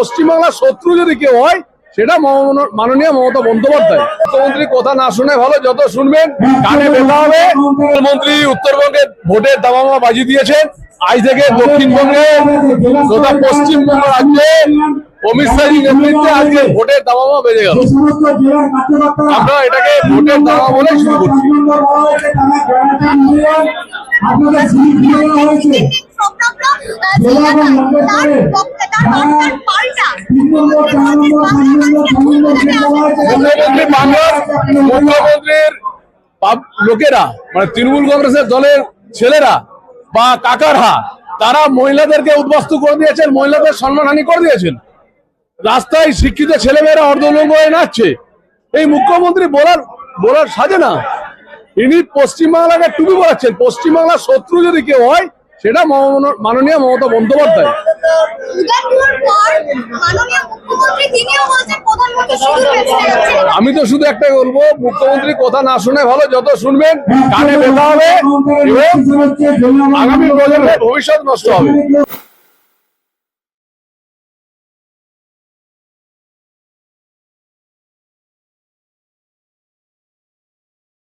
পশ্চিমবাংলার শত্রু যদি কেউ হয়, সেটা মাননীয় মমতা বন্দ্যোপাধ্যায়। মুখ্যমন্ত্রী কথা না শুনে ভালো যত শুনবেন, কানে ব্যথা হবে। মুখ্যমন্ত্রী উত্তরবঙ্গে ভোটের দামামা বাজি দিয়েছেন। আজ থেকে দক্ষিণবঙ্গে তথা পশ্চিমবঙ্গ রাজ্যে অমিত শাহী নেতৃত্বে আজকে ভোটের দামামা বেড়ে গেল। আমরা এটাকে ভোটের দামা বলে শুরু করছি। আপনাদের দেওয়া হয়েছে। লোকেরা মানে তৃণমূল কংগ্রেসের দলের ছেলেরা বা কাকারহা তারা মহিলাদেরকে উদ্বাস্তু করে দিয়েছেন, মহিলাদের সম্মানহানি করে দিয়েছেন। রাস্তায় শিক্ষিত ছেলেমেয়েরা অর্ধলঙ্গ হয়ে নাচছে। এই মুখ্যমন্ত্রী বলার বলার সাজে না। ইনি পশ্চিমবাংলাকে টুপি পড়াচ্ছেন পশ্চিমবাংলার শত্রু যদি কেউ হয় সেটা মাননীয় মমতা বন্দ্যোপাধ্যায়। আমি তো শুধু একটাই বলব মুখ্যমন্ত্রী কথা না শুনে ভালো যত শুনবেন কানে ব্যথা হবে আগামী প্রজন্মের ভবিষ্যৎ নষ্ট হবে।